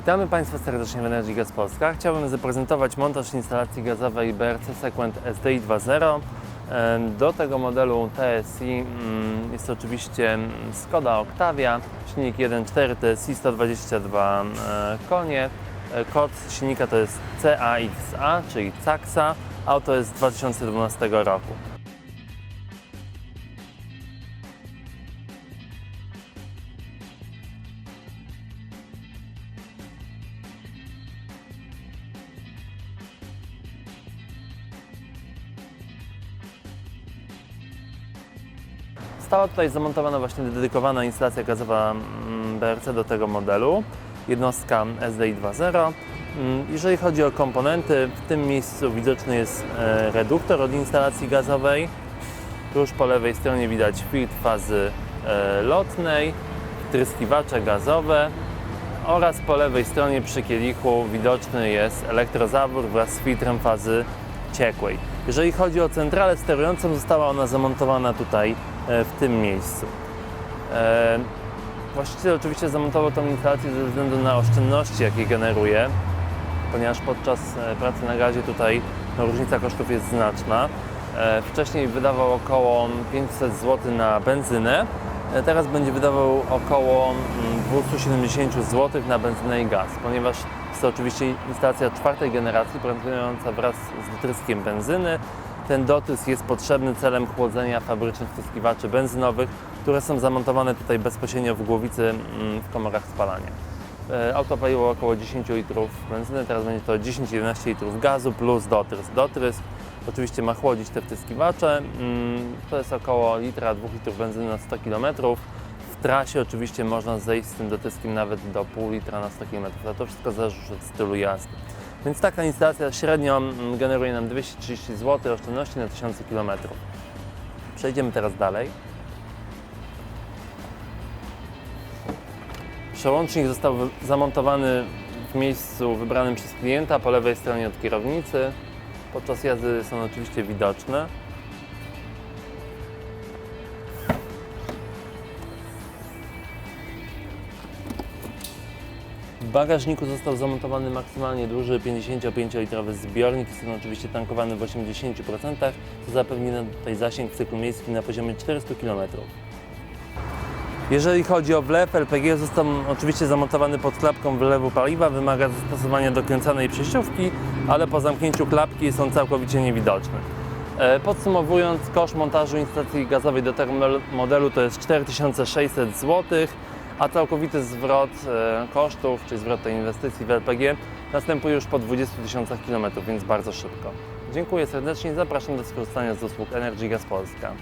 Witamy Państwa serdecznie w Energy Gas Polska. Chciałbym zaprezentować montaż instalacji gazowej BRC Sequent SDI 2.0. Em, Do tego modelu TSI mm, jest oczywiście mm, Skoda Octavia, silnik 1.4 TSI 122 e, konie. E, Kod silnika to jest CAXA, czyli CAXA. Auto jest z 2012 roku. Została tutaj zamontowana właśnie dedykowana instalacja gazowa mm, BRC do tego modelu, jednostka SDI 2.0. Mm, Jeżeli chodzi o komponenty, w tym miejscu widoczny jest e, reduktor od instalacji gazowej. Tuż po lewej stronie widać filtr fazy e, lotnej, wtryskiwacze gazowe oraz po lewej stronie przy kielichu widoczny jest elektrozawór wraz z filtrem fazy ciekłej. Jeżeli chodzi o centralę sterującą, została ona zamontowana tutaj w tym miejscu. E, Właściciel oczywiście zamontował tą instalację ze względu na oszczędności, jakie generuje, ponieważ podczas e, pracy na gazie tutaj no, różnica kosztów jest znaczna. E, Wcześniej wydawał około 500 zł na benzynę, e, teraz będzie wydawał około mm, 270 zł na benzynę i gaz, ponieważ jest to oczywiście instalacja czwartej generacji, pracująca wraz z dotryskiem benzyny. Ten dotrysk jest potrzebny celem chłodzenia fabrycznych wtryskiwaczy benzynowych, które są zamontowane tutaj bezpośrednio w głowicy mm, w komorach spalania. E, Auto paliło około 10 litrów benzyny, teraz będzie to 10-11 litrów gazu plus dotrysk. Dotrysk oczywiście ma chłodzić te wtryskiwacze, mm, to jest około litra, 2 litrów benzyny na 100 km. W trasie oczywiście można zejść z tym dotryskiem nawet do pół litra na 100 km, a to wszystko zależy od stylu jazdy. Więc taka instalacja średnio mm, generuje nam 230 zł oszczędności na 1000 km. Przejdziemy teraz dalej. Przełącznik został zamontowany w miejscu wybranym przez klienta po lewej stronie od kierownicy. Podczas jazdy są oczywiście widoczne. W bagażniku został zamontowany maksymalnie duży 55-litrowy zbiornik. Jest on oczywiście tankowany w 80%, co zapewni nam tutaj zasięg w cyklu miejskim na poziomie 400 km. Jeżeli chodzi o wlew, LPG został oczywiście zamontowany pod klapką wylewu paliwa, wymaga zastosowania dokręcanej przejściówki, ale po zamknięciu klapki są całkowicie niewidoczne. Podsumowując, koszt montażu instalacji gazowej do tego modelu to jest 4600 zł, a całkowity zwrot e, kosztów, czyli zwrot tej inwestycji w LPG następuje już po 20 tysiącach kilometrów, więc bardzo szybko. Dziękuję serdecznie i zapraszam do skorzystania z usług Energy Gas Polska.